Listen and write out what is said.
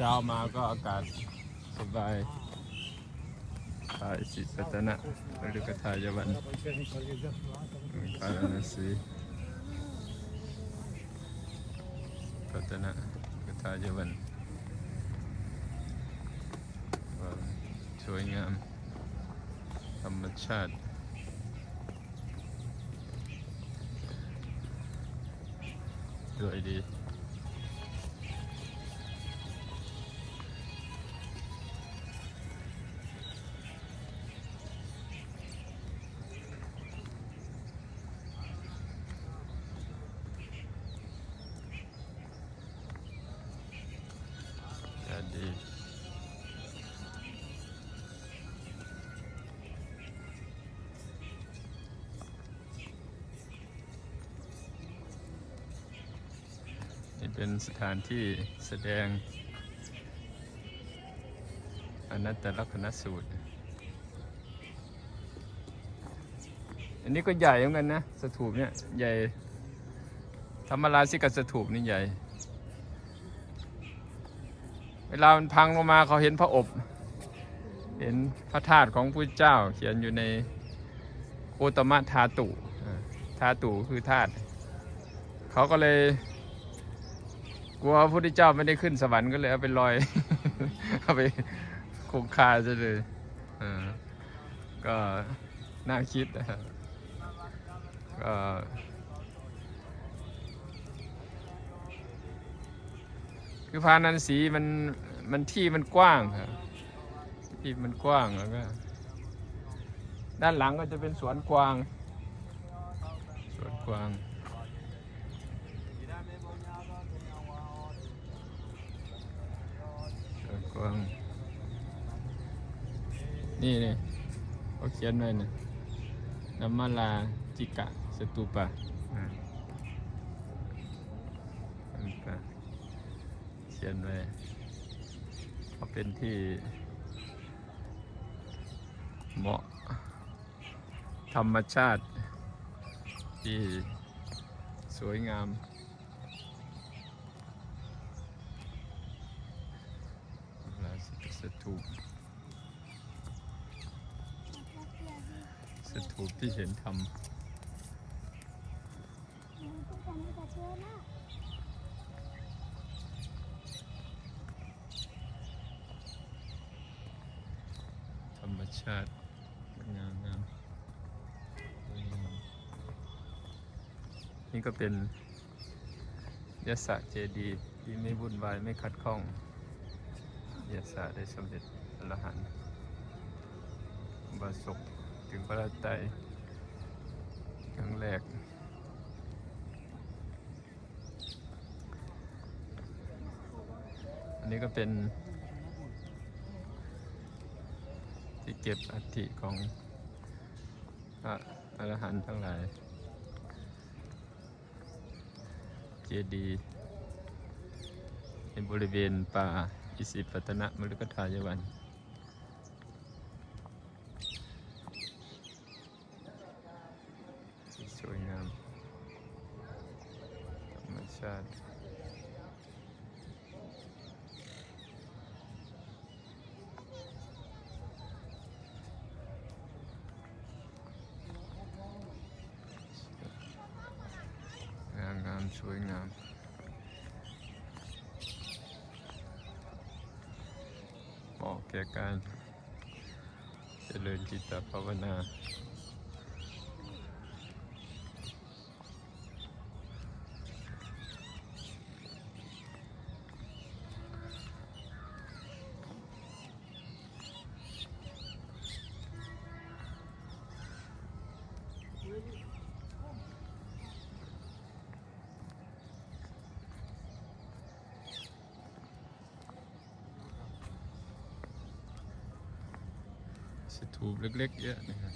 เช้ามาก็อากาศสบายทายสิปัตนะหรือกทายวันกาลนสีปัตนะกทายวันวสวยงามธรรมชาติสวยดี นี่เป็นสถานที่แสดงอนัตตลักษณสูตร อันนี้ก็ใหญ่เหมือนกันนะ สถูปเนี่ย ใหญ่ ธรรมราชิกสถูปนี่ใหญ่ เวลามันพังลงมาเขาเห็นพระอบ เห็นพระธาตุของพระเจ้า เขียนอยู่ในโอตมะธาตุธาตุคือธาตุเขาก็เลยกลัวพระพุทธเจ้าไม่ได้ขึ้นสวรรค์ก็เลยเอาไปลอยเอาไปคงคาซะเลยก็น่าคิดนะครับก็ คือพานันสีมันมันที่มันกว้างครับที่มันกว้างแล้วก็ ด้านหลังก็จะเป็นสวนกวาง สวนกวางสวนกวาง นี่นี่เขาเขียนไว้นี่นัมมาลาจิกะสตูปะอ่าอันนี้ก็เขียนไว้เขาเป็นที่เหมาะ ธรรมชาติ ที่สวยงาม ราศีสถูปสถูปที่เห็นทำธรรมชาติงามงามนี่ก็เป็นยศเจดีย์ที่ไม่วุ่นวายไม่ขัดข้องยาสาได้สำเร็จอรหันต์บาศกถึงพระราชไตรครั้งแรกอันนี้ก็เป็น ที่เก็บอัฐิของพระอรหันต์ทั้งหลาย เจดีย์ในบริเวณป่าอิสิปตนะมฤคทายวันสวยงามธรรมชาติ งามงาม สวยงาม เหมาะแก่การเจริญจิตภาวนา สถูบเล็กๆเยอะนะครับ